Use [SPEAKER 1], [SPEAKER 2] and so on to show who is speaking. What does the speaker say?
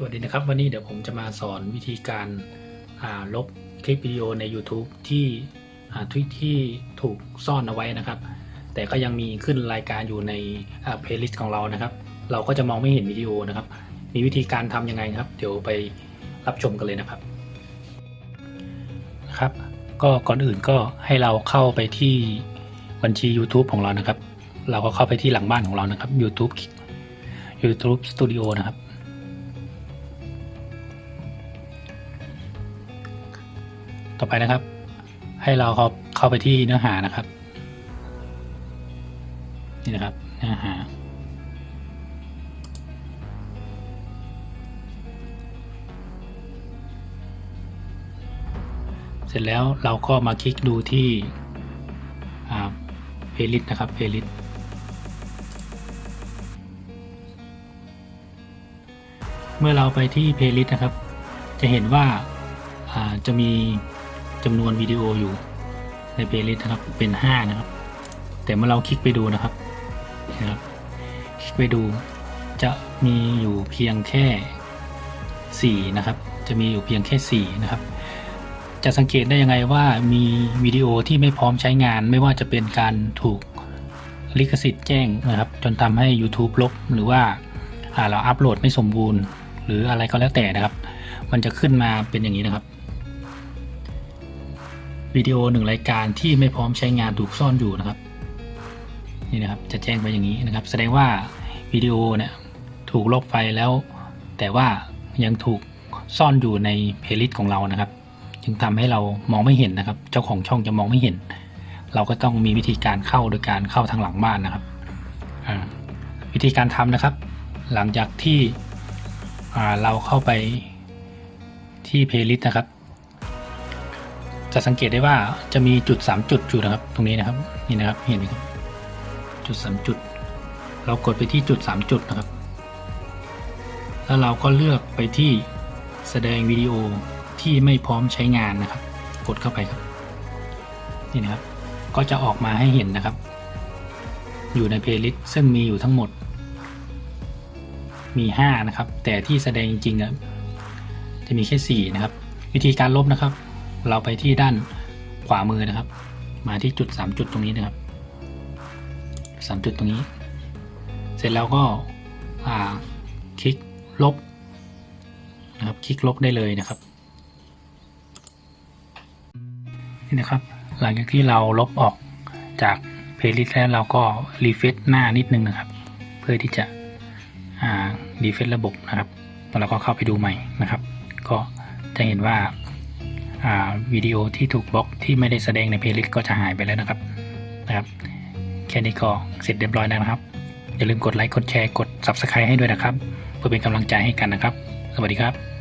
[SPEAKER 1] สวัสดีนะครับ วันนี้เดี๋ยวผมจะมาสอนวิธีการาลบคลิปวิดีโอใน YouTube ที่อ่าที่ที่ถูกซ่อนเอาไว้นะครับ แต่ก็ยังมีขึ้นรายการอยู่ในเพลย์ลิสต์ของเรานะครับ เราก็จะมองไม่เห็นวิดีโอนะครับ มีวิธีการทำยังไงครับ เดี๋ยวไปรับชมกันเลยนะครับนะครับ ก็ก่อนอื่นก็ให้เราเข้าไปที่บัญชี YouTube ของเรานะครับ เราก็เข้าไปที่หลังบ้านของเรานะครับ YouTube YouTube Studio นะครับ ต่อไปนะครับ ให้เราเข้าเข้าไปที่เนื้อหานะครับ นี่นะครับเนื้อหา เสร็จแล้วเราก็มาคลิกดูที่เพล y l ิ s t นะครับเพล y l ิ s t เมื่อเราไปที่เพล y l ิ s t นะครับ จะเห็นว่าอ่าจะมี จำนวนวิดีโออยู่ในเพล y l ิ s t นะครับเป็น 5 นะครับ แต่เมื่อเราคลิกไปดูนะครับนะครับคลิกไปดูจะมีอยู่เพียงแค่ 4 นะครับ จะมีอยู่เพียงแค่ 4 นะครับ จะสังเกตได้ยังไงว่ามีวิดีโอที่ไม่พร้อมใช้งาน ไม่ว่าจะเป็นการถูกลิขสิทธิ์แจ้งนะครับ จนทำให้ YouTube ลบหรือว่าอ่าเราอัปโหลดไม่สมบูรณ์ หรืออะไรก็แล้วแต่นะครับ มันจะขึ้นมาเป็นอย่างนี้นะครับ วิดีโอหนึ่งรายการที่ไม่พร้อมใช้งานถูกซ่อนอยู่นะครับนี่นะครับจะแจ้งไปอย่างนี้นะครับ แสดงว่าวิดีโอเนี่ยถูกลบไปแล้ว แต่ว่ายังถูกซ่อนอยู่ในเพลย์ลิสต์ของเรานะครับ จึงทำให้เรามองไม่เห็นนะครับ เจ้าของช่องจะมองไม่เห็น เราก็ต้องมีวิธีการเข้าโดยการเข้าทางหลังบ้านนะครับวิธีการทำนะครับ หลังจากที่เราเข้าไปที่เพลย์ลิสต์นะครับ จะสังเกตได้ว่าจะมีจุด 3 จุดอยู่นะครับ ตรงนี้นะครับนี่นะครับเห็นไหมครับจุด 3 จุด เรากดไปที่จุด 3 จุดนะครับ แล้วเราก็เลือกไปที่แสดงวิดีโอที่ไม่พร้อมใช้งานนะครับ กดเข้าไปครับนี่นะครับ ก็จะออกมาให้เห็นนะครับ อยู่ในเพลย์ลิสต์ซึ่งมีอยู่ทั้งหมด มี 5 นะครับ แต่ที่แสดงจริงๆจะมีแค่ 4 นะครับ วิธีการลบนะครับ เราไปที่ด้านขวามือนะครับ มาที่จุด 3 จุดตรงนี้นะครับ 3 จุดตรงนี้ เสร็จแล้วก็อ่าคลิกลบนะครับ คลิกลบได้เลยนะครับนี่นะครับ หลังจากที่เราลบออกจากเพลย์ลิสต์แล้วเราก็รีเฟซหน้านิดนึงนะครับ เพื่อที่จะอ่ารีเฟซระบบนะครับแล้วเราก็เข้าไปดูใหม่นะครับ ก็จะเห็นว่า วิดีโอที่ถูกบล็อกที่ไม่ได้แสดงในเพลย์ลิสต์ก็จะหายไปแล้วนะครับนะครับ แค่นี้ก็เสร็จเรียบร้อยแล้วนะครับ อย่าลืมกดไลค์กดแชร์กด Subscribe ให้ด้วยนะครับ เพื่อเป็นกำลังใจให้กันนะครับ สวัสดีครับ